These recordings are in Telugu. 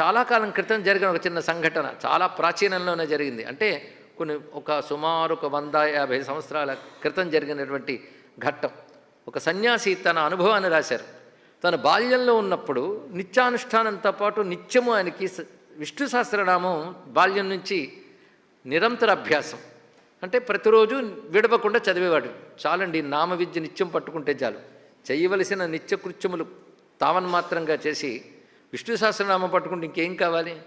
చాలా కాలం క్రితం జరిగిన ఒక చిన్న సంఘటన చాలా ప్రాచీనంలోనే జరిగింది. అంటే కొన్ని ఒక సుమారు ఒక వంద యాభై సంవత్సరాల క్రితం జరిగినటువంటి ఘట్టం. ఒక సన్యాసి తన అనుభవాన్ని రాశారు. తన బాల్యంలో ఉన్నప్పుడు నిత్యానుష్ఠానంతో పాటు నిత్యము ఆయనకి విష్ణు సహస్రనామం బాల్యం నుంచి నిరంతర అభ్యాసం. అంటే ప్రతిరోజు విడవకుండా చదివేవాడు. చాలండి నామ విద్య నిత్యం పట్టుకుంటే చాలు. చేయవలసిన నిత్యకృత్యములు తావన్మాత్రంగా చేసి విష్ణు సహస్రనామం పట్టుకుంటే ఇంకేం కావాలి?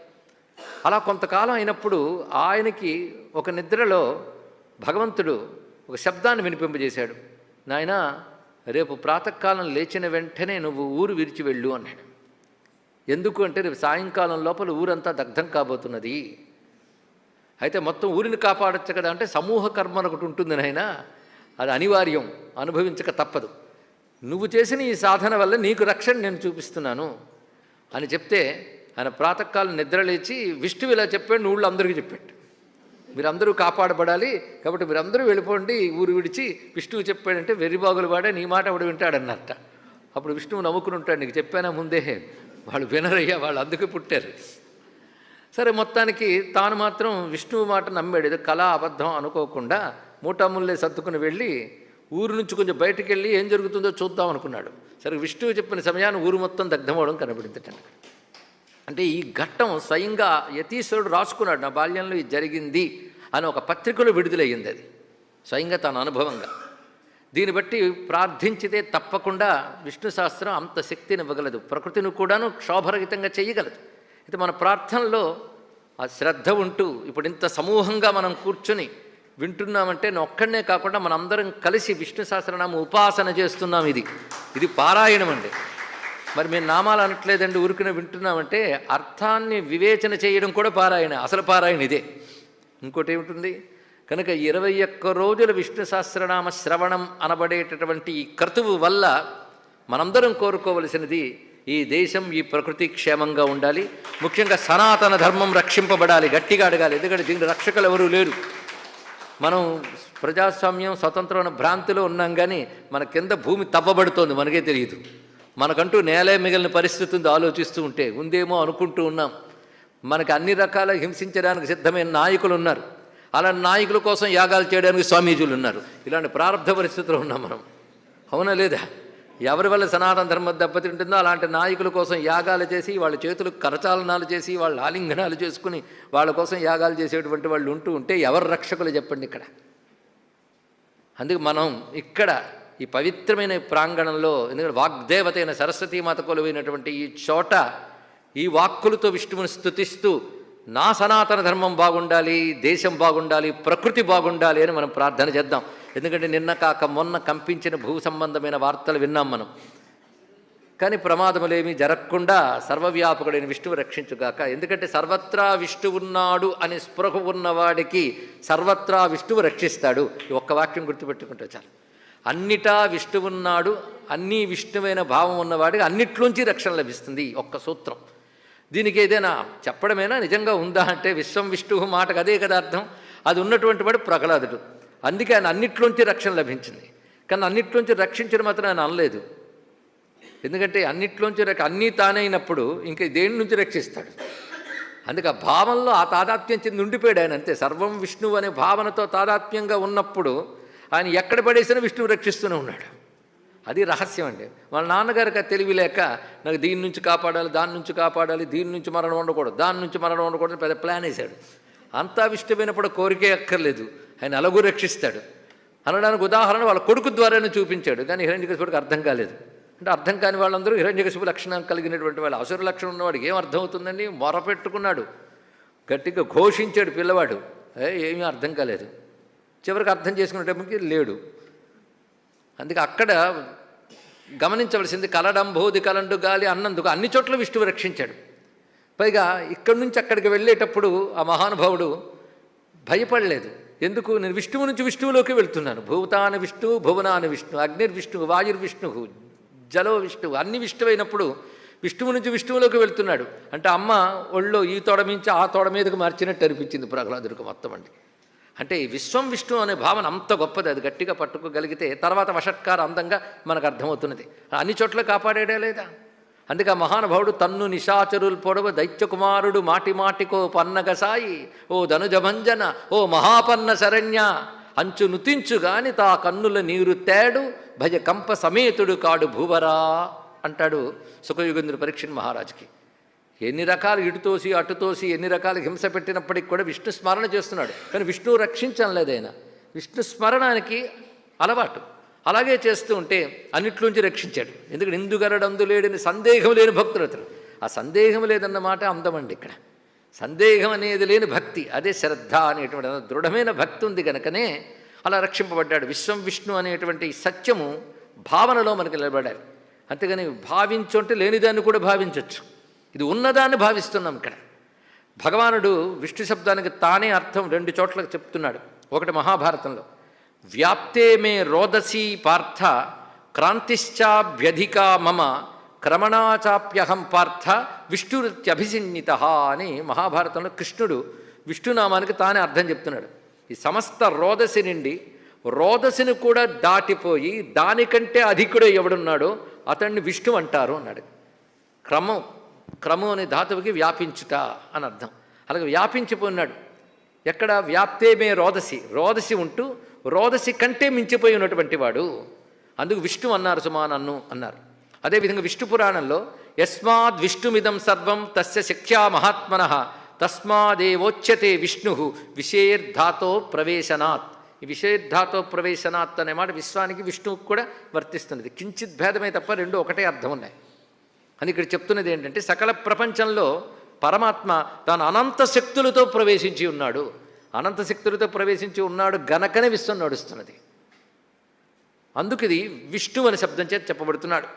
అలా కొంతకాలం అయినప్పుడు ఆయనకి ఒక నిద్రలో భగవంతుడు ఒక శబ్దాన్ని వినిపింపజేశాడు. నాయన రేపు ప్రాతకాలం లేచిన వెంటనే నువ్వు ఊరు విరిచి వెళ్ళు అన్నాడు. ఎందుకు అంటే రేపు సాయంకాలం లోపల ఊరంతా దగ్ధం కాబోతున్నది. అయితే మొత్తం ఊరిని కాపాడచ్చు కదా అంటే సమూహ కర్మ ఒకటి ఉంటుంది నాయన. అది అనివార్యం అనుభవించక తప్పదు. నువ్వు చేసిన ఈ సాధన వల్ల నీకు రక్షణ నేను చూపిస్తున్నాను. అని చెప్తే ఆయన ప్రాతకాలం నిద్రలేచి విష్ణువు ఇలా చెప్పాడు నువ్వు అందరికీ చెప్పాడు మీరందరూ కాపాడబడాలి కాబట్టి మీరందరూ వెళ్ళిపోండి ఊరు విడిచి విష్ణువు చెప్పాడంటే వెర్రిబాగులు వాడే నీ మాట ఎవడు వింటాడన్నట్ట. అప్పుడు విష్ణువు నవ్వుకుని ఉంటాడు నీకు చెప్పానా ముందే? వాళ్ళు వినరయ్యా వాళ్ళు అందుకే పుట్టారు. సరే మొత్తానికి తాను మాత్రం విష్ణువు మాట నమ్మాడు ఏదో కళ అబద్ధం అనుకోకుండా మూటాముల్లే సర్దుకుని వెళ్ళి ఊరు నుంచి కొంచెం బయటికి వెళ్ళి ఏం జరుగుతుందో చూద్దాం అనుకున్నాడు. సరే విష్ణువు చెప్పిన సమయాన్ని ఊరు మొత్తం దగ్ధమవడం కనబడింది అంటే ఈ ఘట్టం స్వయంగా యతీశ్వరుడు రాసుకున్నాడు నా బాల్యంలో ఇది జరిగింది అని ఒక పత్రికలో విడుదలయ్యింది అది. స్వయంగా తన అనుభవంగా. దీన్ని బట్టి ప్రార్థించితే తప్పకుండా విష్ణు శాస్త్రం అంత శక్తిని ఇవ్వగలదు. ప్రకృతిని కూడాను క్షోభరహితంగా చేయగలదు. అయితే మన ప్రార్థనలో ఆ శ్రద్ధ ఉంటూ ఇప్పుడు ఇంత సమూహంగా మనం కూర్చొని వింటున్నామంటే ఒక్కడనే కాకుండా మనందరం కలిసి విష్ణు సహస్రనామ ఉపాసన చేస్తున్నాం ఇది. ఇది పారాయణం అండి. మరి మేము నామాలు అనట్లేదండి ఊరికనే వింటున్నామంటే అర్థాన్ని వివేచన చేయడం కూడా పారాయణ అసలు పారాయణ ఇదే. ఇంకోటి ఏమిటి కనుక ఇరవై ఒక్క రోజుల విష్ణు సహస్రనామ శ్రవణం అనబడేటటువంటి ఈ క్రతువు వల్ల మనందరం కోరుకోవలసినది ఈ దేశం ఈ ప్రకృతి క్షేమంగా ఉండాలి. ముఖ్యంగా సనాతన ధర్మం రక్షింపబడాలి గట్టిగా అడగాలి. ఎందుకంటే దీని రక్షకులు ఎవరూ లేరు. మనం ప్రజాస్వామ్యం స్వతంత్రం అనే భ్రాంతిలో ఉన్నాం కానీ మన కింద భూమి తవ్వబడుతోంది మనకే తెలియదు మనకంటూ నేలే మిగిలిన పరిస్థితి ఉంది ఆలోచిస్తూ ఉంటే. ఉందేమో అనుకుంటూ ఉన్నాం. మనకి అన్ని రకాల హింసించడానికి సిద్ధమైన నాయకులు ఉన్నారు. అలా నాయకుల కోసం యాగాలు చేయడానికి స్వామీజీలు ఉన్నారు. ఇలాంటి ప్రారంభ పరిస్థితుల్లో ఉన్నాం మనం. అవునా లేదా? ఎవరి వల్ల సనాతన ధర్మం దెబ్బతింటుందో అలాంటి నాయకుల కోసం యాగాలు చేసి వాళ్ళ చేతులు కరచాలనాలు చేసి వాళ్ళ ఆలింగనాలు చేసుకుని వాళ్ళ కోసం యాగాలు చేసేటువంటి వాళ్ళు ఉంటూ ఉంటే ఎవరు రక్షకులు చెప్పండి ఇక్కడ? అందుకే మనం ఇక్కడ ఈ పవిత్రమైన ప్రాంగణంలో ఎందుకంటే వాగ్దేవత అయిన సరస్వతీమాత కొలువైనటువంటి ఈ చోట ఈ వాక్కులతో విష్ణువుని స్తుతిస్తూ నా సనాతన ధర్మం బాగుండాలి దేశం బాగుండాలి ప్రకృతి బాగుండాలి అని మనం ప్రార్థన చేద్దాం. ఎందుకంటే నిన్న కాక మొన్న కంపించిన భూ సంబంధమైన వార్తలు విన్నాం మనం. కానీ ప్రమాదములేమీ జరగకుండా సర్వవ్యాపకుడైన విష్ణువు రక్షించుగాక. ఎందుకంటే సర్వత్రా విష్ణువున్నాడు అనే అని స్పృహ ఉన్నవాడికి సర్వత్రా విష్ణువు రక్షిస్తాడు. ఈ ఒక్క వాక్యం గుర్తుపెట్టుకుంటే చాలు. అన్నిటా విష్ణువున్నాడు అన్నీ విష్ణువైన భావం ఉన్నవాడికి అన్నిట్లోంచి రక్షణ లభిస్తుంది ఒక్క సూత్రం. దీనికి ఏదైనా చెప్పడమేనా? నిజంగా ఉందా అంటే విశ్వం విష్ణువు మాటకు అదే కదా అర్థం. అది ఉన్నటువంటి వాడు ప్రహ్లాదుడు. అందుకే ఆయన అన్నిట్లోంచి రక్షణ లభించింది. కానీ అన్నిట్లోంచి రక్షించడం మాత్రం ఆయన అనలేదు. ఎందుకంటే అన్నిట్లోంచి రక్ష అన్నీ తానైనప్పుడు ఇంకా దేని నుంచి రక్షిస్తాడు? అందుకే ఆ భావంలో ఆ తాదాత్మ్యం చెంది ఉండిపోయాడు ఆయన అంతే. సర్వం విష్ణువు అనే భావనతో తాదాత్మ్యంగా ఉన్నప్పుడు ఆయన ఎక్కడ పడేసినా విష్ణువు రక్షిస్తూనే ఉన్నాడు. అది రహస్యం అండి. వాళ్ళ నాన్నగారికి తెలివి లేక నాకు దీని నుంచి కాపాడాలి దాని నుంచి కాపాడాలి దీని నుంచి మరణం ఉండకూడదు దాని నుంచి మరణం ఉండకూడదు పెద్ద ప్లాన్ వేశాడు. అంతా ఇష్టమైనప్పుడు కోరికే అక్కర్లేదు. ఆయన అలాగూ రక్షిస్తాడు. అనడానికి ఉదాహరణ వాళ్ళ కొడుకు ద్వారానే చూపించాడు. కానీ హిరణ్యకశిపుడికి అర్థం కాలేదు. అంటే అర్థం కాని వాళ్ళందరూ హిరణ్యకశిపు లక్షణం కలిగినటువంటి వాళ్ళు అసుర లక్షణం ఉన్నవాడికి ఏం అర్థం అవుతుందండి? మొరపెట్టుకున్నాడు. గట్టిగా ఘోషించాడు పిల్లవాడు. ఏ ఏమీ అర్థం కాలేదు. చివరికి అర్థం చేసుకునేటప్పటికి లేడు. అందుకే అక్కడ గమనించవలసింది కలడంబోది కలండు గాలి అన్నందుకు అన్ని చోట్ల విష్ణువు రక్షించాడు. పైగా ఇక్కడి నుంచి అక్కడికి వెళ్ళేటప్పుడు ఆ మహానుభావుడు భయపడలేదు. ఎందుకు? నేను విష్ణువు నుంచి విష్ణువులోకి వెళ్తున్నాను. భూతాన విష్ణువు భువనాన విష్ణువు అగ్నిర్విష్ణువు వాయుర్విష్ణువు జలో విష్ణువు అన్ని విష్ణువైనప్పుడు విష్ణువు నుంచి విష్ణువులోకి వెళ్తున్నాడు. అంటే అమ్మ ఒళ్ళో ఈ తోడ మించి ఆ తోడ మీదకి మార్చినట్టు అనిపించింది ప్రహ్లాదుడికి మొత్తం అండి. అంటే ఈ విశ్వం విష్ణు అనే భావన అంత గొప్పది. అది గట్టిగా పట్టుకోగలిగితే తర్వాత వషట్కార అందంగా మనకు అర్థమవుతున్నది. అన్ని చోట్ల కాపాడేడే లేదా? అందుకే మహానుభావుడు తన్ను నిశాచరుల్ పొడవ దైత్యకుమారుడు మాటి మాటికో పన్నగసాయి ఓ ధనుజభంజన ఓ మహాపన్న శరణ్య అంచు నుతించు గాని తా కన్నుల నీరు తేడు భయ కంప సమేతుడు కాడు భూవరా అంటాడు సుఖయుగంధుడు పరీక్షణ్ మహారాజుకి. ఎన్ని రకాలు ఇటుతోసి అటుతోసి ఎన్ని రకాల హింస పెట్టినప్పటికి కూడా విష్ణు స్మరణ చేస్తున్నాడు. కానీ విష్ణువు రక్షించడం లేదైనా విష్ణు స్మరణానికి అలవాటు. అలాగే చేస్తూ ఉంటే అన్నిట్లోంచి రక్షించాడు. ఎందుకంటే ఇందుగరడందు లేడని సందేహం లేని భక్తుడు అతడు. ఆ సందేహం లేదన్నమాట అందమండి ఇక్కడ. సందేహం అనేది లేని భక్తి అదే శ్రద్ధ అనేటువంటి దృఢమైన భక్తి ఉంది కనుకనే అలా రక్షింపబడ్డాడు. విశ్వం విష్ణు అనేటువంటి సత్యము భావనలో మనకి నిలబడాలి. అంతేగాని భావించుంటే లేనిదాన్ని కూడా భావించవచ్చు ఇది ఉన్నదాన్ని భావిస్తున్నాం ఇక్కడ. భగవానుడు విష్ణు శబ్దానికి తానే అర్థం రెండు చోట్ల చెప్తున్నాడు. ఒకటి మహాభారతంలో. వ్యాప్తే మే రోదసీ పార్థ క్రాంతిశ్చాభ్యధికా మమ క్రమణాచాప్యహం పార్థ విష్ణురిత్యభిసిన్నిత అని మహాభారతంలో కృష్ణుడు విష్ణునామానికి తానే అర్థం చెప్తున్నాడు. ఈ సమస్త రోదసి నుండి రోదసిని కూడా దాటిపోయి దానికంటే అధికుడే ఎవడున్నాడో అతన్ని విష్ణు అంటారు అన్నాడు. క్రమం క్రమం అనే ధాతువుకి వ్యాపించుట అని అర్థం. అలాగే వ్యాపించిపోయినాడు. ఎక్కడ? వ్యాప్తే మే రోదసి. రోదసి ఉంటూ రోదసి కంటే మించిపోయి ఉన్నటువంటి వాడు. అందుకు విష్ణు అన్నారు సుమా నన్ను అన్నారు. అదేవిధంగా విష్ణు పురాణంలో యస్మాద్ విష్ణుమిదం సర్వం తస్య శక్త్యా మహాత్మన తస్మాదేవోచ్యతే విష్ణు విషేర్ధాతో ప్రవేశనాత్. ఈ విషేర్ధాతో ప్రవేశనాత్ అనే మాట విశ్వానికి విష్ణువుకు కూడా వర్తిస్తున్నది. కించిత్ భేదమే తప్ప రెండు ఒకటే అర్థం ఉన్నాయి. అని ఇక్కడ చెప్తున్నది ఏంటంటే సకల ప్రపంచంలో పరమాత్మ తాను అనంత శక్తులతో ప్రవేశించి ఉన్నాడు. అనంత శక్తులతో ప్రవేశించి ఉన్నాడు గనకనే విశ్వం నడుస్తున్నది. అందుకు ఇది విష్ణు అనే శబ్దం చేత చెప్పబడుతున్నాడు.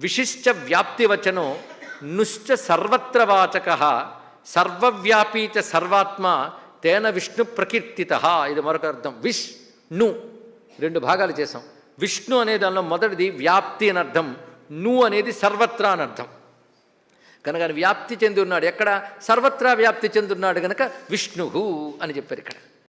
విశిష్ట వ్యాప్తివచనం నుశ్చ సర్వత్ర వాచక సర్వవ్యాపీచ సర్వాత్మ తేన విష్ణు ప్రకీర్తిత. ఇది మరొక అర్థం. విష్ణు. రెండు భాగాలు చేసాం విష్ణు అనే దానిలో మొదటిది వ్యాప్తి అని అర్థం. ను అనేది సర్వత్రా అని అర్థం. కనుక వ్యాప్తి చెంది ఉన్నాడు. ఎక్కడ? సర్వత్రా వ్యాప్తి చెందున్నాడు కనుక విష్ణు అని చెప్పారు ఇక్కడ.